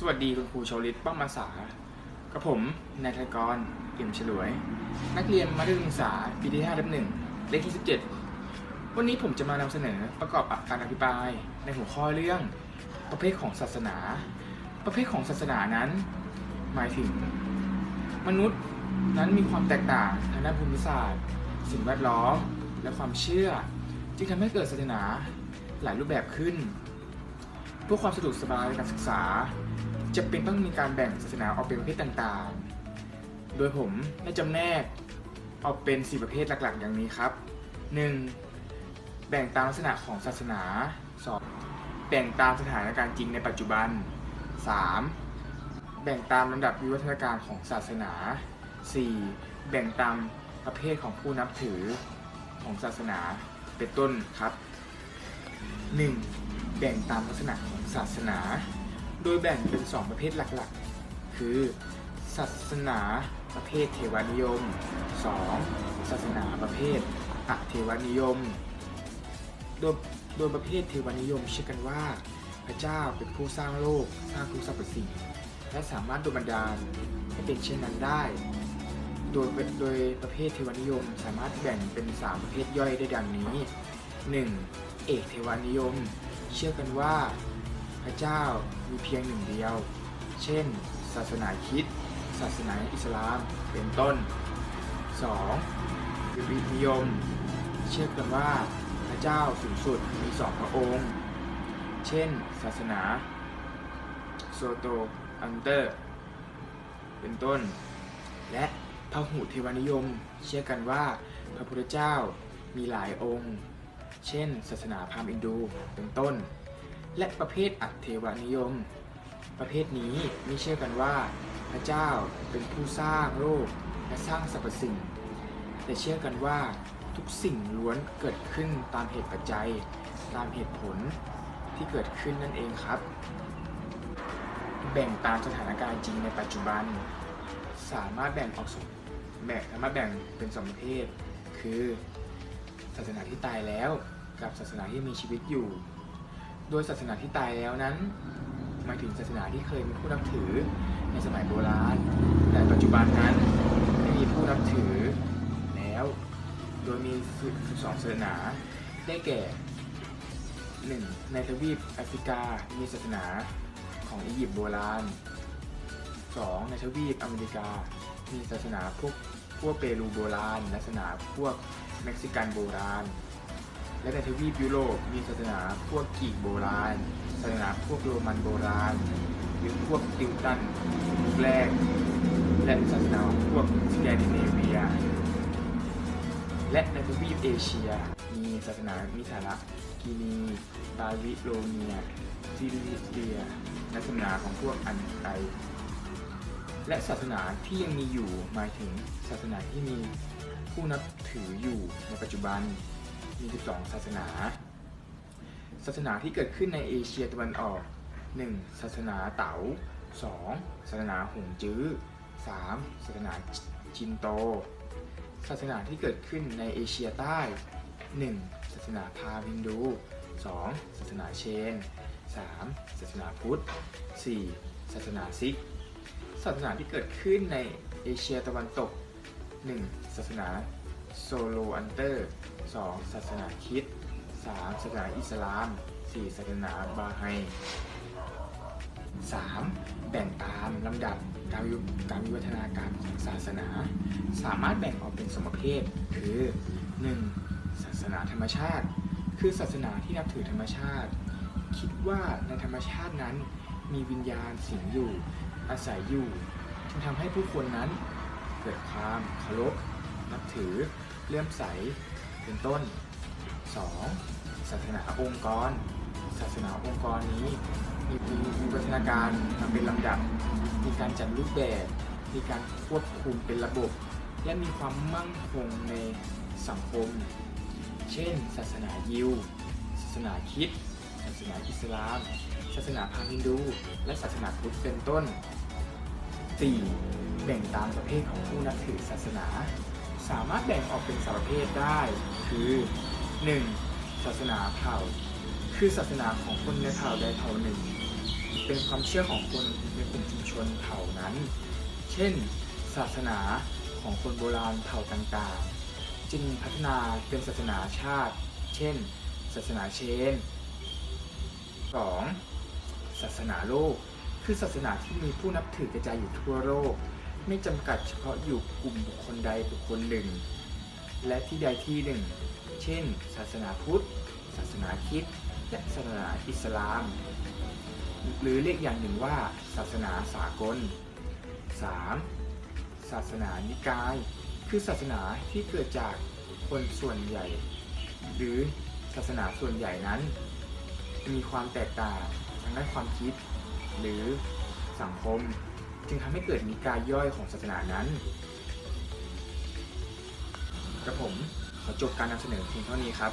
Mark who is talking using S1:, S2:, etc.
S1: สวัสดีคุณครูชลิตป้อมมาสากับผมนายธกรเอี่ยมฉลวย นักเรียนมัธยมศึกษาปีที่5ทับหนึ่งเลขที่ 17 วันนี้ผมจะมานำเสนอประกอบการอภิปราย ในหัวข้อเรื่องประเภทของศาสนา ประเภทของศาสนานั้น หมายถึง มนุษย์นั้นมีความแตกต่างทางด้านภูมิศาสตร์ สิ่งแวดล้อม และความเชื่อ จึงทำให้เกิดศาสนาหลายรูปแบบขึ้นเพื่อความสะดวกสบายในการศึกษา จะเป็นต้องมีการแบ่งศาสนาออกเป็นประเภทต่างๆ โดยผมได้จำแนกออกเป็น 4 ประเภทหลักๆ อย่างนี้ครับ 1. แบ่งตามลักษณะของศาสนา 2. แบ่งตามสถานการณ์จริงในปัจจุบัน 3. แบ่งตามลำดับวิวัฒนาการของศาสนา 4. แบ่งตามประเภทของผู้นับถือของศาสนาเป็นต้นครับ 1. แบ่งตามลักษณะของศาสนา โดยแบ่งเป็น 2 ประเภทหลักๆ คือ ศาสนาประเภทเทวานิยม 2. ศาสนาประเภทอเทวานิยม โดยโดยประเภทเทวานิยมเชื่อกันว่า พระเจ้าเป็นผู้สร้างโลกสร้างทุกสรรพสิ่งและสามารถดนบันดาลให้เป็นเช่นนั้นได้ โดยโดยประเภทเทวานิยมสามารถแบ่งเป็น 3 ประเภทย่อยได้ดังนี้ 1. เอกเทวานิยม เชื่อกันว่า ระเจ้ามีเพียงหนึ่งเดียว เช่น ศาสนาคริดศาสนาอิสลาม เป็นต้น 2. วิรินิยม เชื่อกันว่าพระเจ้าสูงสุดมีสองพระองค์ เช่น ศาสนาโซโตอันเตอร์ เป็นต้น และพระหูเทวานิยม เชื่อกันว่าพระพุทธเจ้ามีหลายองค์ เช่น ศาสนาพราหมณ์อินดู เป็นต้น และประเภทอัตเทวานิยม ประเภทนี้มีเชื่อกันว่า พระเจ้าเป็นผู้สร้างโลกและสร้างสรรพสิ่ง แต่เชื่อกันว่าทุกสิ่งล้วนเกิดขึ้นตามเหตุปัจจัย ตามเหตุผลที่เกิดขึ้นนั่นเองครับ แบ่งตามสถานการณ์จริงในปัจจุบัน สามารถแบ่งออกสองแบ่งสามารถแบ่งเป็นสองประเภท คือ ศาสนาที่ตายแล้วกับศาสนาที่มีชีวิตอยู่ โดยศาสนาที่ตายแล้วนั้นหมายถึงศาสนาที่เคยมีผู้นับถือในสมัยโบราณ แต่ปัจจุบันนั้นไม่มีผู้นับถือแล้ว โดยมี 12 ศาสนาได้แก่ 1. ในทวีปแอฟริกา มีศาสนาของอียิปต์โบราณ 2. ในทวีปอเมริกา มีศาสนาพวกพวกเปรูโบราณและศาสนาพวกเม็กซิกันโบราณ และในทวีปยุโรปมีศาสนาพวกกรีกโบราณ ศาสนาพวกโรมันโบราณ หรือพวกติวตันแรก และศาสนาพวกสแกนดิเนเวีย และในทวีปเอเชีย มีศาสนามิสาระกินีบาบิโลเนียซิลิเซียและศาสนาของพวกอันไตและศาสนาที่ยังมีอยู่หมายถึงศาสนาที่มีผู้นับถืออยู่ในปัจจุบัน มี 12 ศาสนา ศาสนาที่เกิดขึ้นในเอเชียตะวันออก 1. ศาสนาเต๋า 2. ศาสนาหงจื้อ 3. ศาสนาจินโต ศาสนาที่เกิดขึ้นในเอเชียใต้ 1. ศาสนาพาหมณ์ฮินดู 2. ศาสนาเชน 3. ศาสนาพุทธ 4. ศาสนาซิก ศาสนาที่เกิดขึ้นในเอเชียตะวันตก 1. ศาสนา โซโลอันเตอร์ 2. ศาสนาคริด 3. ศาสนาอิสลาม 4. ศาสนาบาไฮ 3. แบ่งตามลำดับการวิการวิวัฒนาการของศาสนา สามารถแบ่งออกเป็นสมประเภทคือ 1. ศาสนาธรรมชาติ คือศาสนาที่นับถือธรรมชาติ คิดว่าในธรรมชาตินั้นมีวิญญาณสิงอยู่ อาศัยอยู่ จึงทำให้ผู้คนนั้นเกิดความเคารพนับถือ เลื่อมใส เป็นต้น 2. ศาสนาองค์กร ศาสนาองค์กรนี้มีมีวิวัฒนาการมาเป็นลำดับ มีการจัดรูปแบบ มีการควบคุมเป็นระบบ และมีความมั่นคงในสังคม เช่น ศาสนายิว ศาสนาคริดศาสนาอิสลาม ศาสนาพราหมณ์ฮินดู และศาสนาพุทธเป็นต้น 4. แบ่งตามประเภทของผู้นับถือศาสนา สามารถแบ่งออกเป็นสามประเภทได้ คือ 1. ศาสนาเผ่า คือศาสนาของคนในเผ่าใดเผ่าหนึ่ง เป็นความเชื่อของคนในกลุ่มชุมชนเผ่านั้น เช่น ศาสนาของคนโบราณเผ่าต่างๆ จึงพัฒนาเป็นศาสนาชาติ เช่น ศาสนาเชน 2. ศาสนาโลก คือศาสนาที่มีผู้นับถือกระจายอยู่ทั่วโลก ไม่จำกัดเฉพาะอยู่กลุ่มบุคคลใดบุคคลหนึ่ง และที่ใดที่หนึ่ง เช่น ศาสนาพุทธ ศาสนาคริสต์และศาสนาอิสลาม หรือเรียกอย่างหนึ่งว่า ศาสนาสากล 3. ศาสนานิกาย คือศาสนาที่เกิดจากคนส่วนใหญ่ หรือศาสนาส่วนใหญ่นั้น มีความแตกต่างทางด้านความคิด หรือสังคม จึงทำให้เกิดนิกายย่อยของศาสนานั้น กระผมขอจบการนำเสนอเพียงเท่านี้ครับ